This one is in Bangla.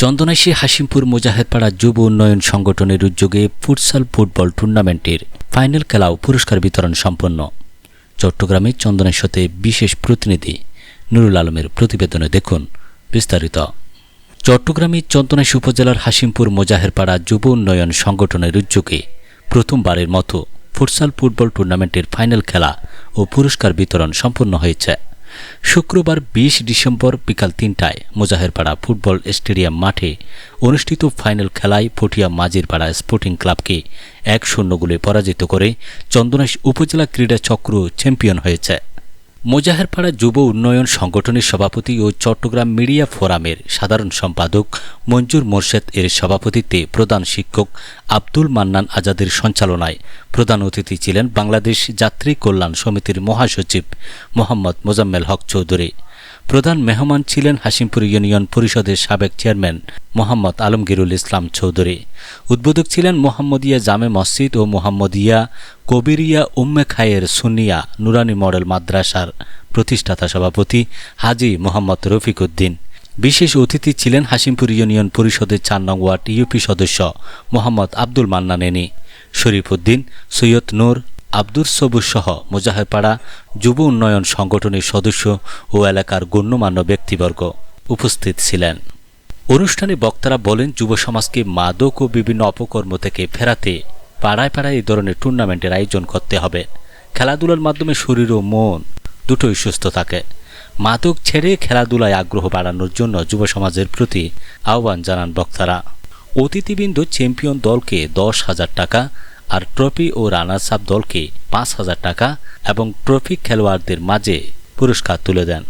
চন্দনাইশী হাসিমপুর মুজাহেদপাড়া যুব উন্নয়ন সংগঠনের উদ্যোগে ফুটসাল ফুটবল টুর্নামেন্টের ফাইনাল খেলা ও পুরস্কার বিতরণ সম্পন্ন। চট্টগ্রামে চন্দনেশ্বতে বিশেষ প্রতিনিধি নুরুল আলমের প্রতিবেদনে দেখুন বিস্তারিত। চট্টগ্রামে চন্দনাইশ উপজেলার হাসিমপুর মোজাহেরপাড়া যুব উন্নয়ন সংগঠনের উদ্যোগে প্রথমবারের মতো ফুটসাল ফুটবল টুর্নামেন্টের ফাইনাল খেলা ও পুরস্কার বিতরণ সম্পন্ন হয়েছে। শুক্রবার বিশ ডিসেম্বর বিকাল তিনটায় মোজাহেরপাড়া ফুটবল স্টেডিয়াম মাঠে অনুষ্ঠিত ফাইনাল খেলায় ফটিয়া মাঝিরপাড়া স্পোর্টিং ক্লাবকে এক শূন্য গোলে পরাজিত করে চন্দনাইশ উপজেলা ক্রীড়া চক্র চ্যাম্পিয়ন হয়েছে। মোজাহেরপাড়া যুব উন্নয়ন সংগঠনের সভাপতি ও চট্টগ্রাম মিডিয়া ফোরামের সাধারণ সম্পাদক মঞ্জুর মোর্শেদ এর সভাপতিত্বে প্রধান শিক্ষক আব্দুল মান্নান আজাদের সঞ্চালনায় প্রধান অতিথি ছিলেন বাংলাদেশ যাত্রী কল্যাণ সমিতির মহাসচিব মোহাম্মদ মোজাম্মেল হক চৌধুরী। প্রধান মেহমান ছিলেন হাসিমপুর ইউনিয়ন পরিষদের সাবেক চেয়ারম্যান মোহাম্মদ আলমগীরুল ইসলাম চৌধুরী। উদ্বোধক ছিলেন মোহাম্মদিয়া জামে মসজিদ ও মোহাম্মদিয়া কবিরিয়া উম্মে খায়ের সুনিয়া নুরানি মডেল মাদ্রাসার প্রতিষ্ঠাতা সভাপতি হাজি মোহাম্মদ রফিক উদ্দিন। বিশেষ অতিথি ছিলেন হাসিমপুর ইউনিয়ন পরিষদের চার নং ওয়ার্ড ইউপি সদস্য মোহাম্মদ আব্দুল মান্নানেনি শরীফ উদ্দিন, সৈয়দ নূর আব্দুর সবুজ সহ যুব উন্নয়ন সংগঠনের সদস্য ও এলাকার গণ্যমান্য ব্যক্তিবর্গ উপস্থিত ছিলেন। অনুষ্ঠানে বক্তারা বলেন, যুব সমাজকে মাদক ও বিভিন্ন অপকর্ম থেকে ফেরাতে পাড়ায় পাড়ায় এই ধরনের টুর্নামেন্টের আয়োজন করতে হবে। খেলাধুলার মাধ্যমে শরীর ও মন দুটোই সুস্থ থাকে। মাদক ছেড়ে খেলাধুলায় আগ্রহ বাড়ানোর জন্য যুব সমাজের প্রতি আহ্বান জানান বক্তারা। অতিথিবৃন্দ চ্যাম্পিয়ন দলকে দশ হাজার টাকা আর ট্রফি ও রানার্স আপ দলকে পাঁচ হাজার টাকা এবং ট্রফি খেলোয়াড়দের মাঝে পুরস্কার তুলে দেন।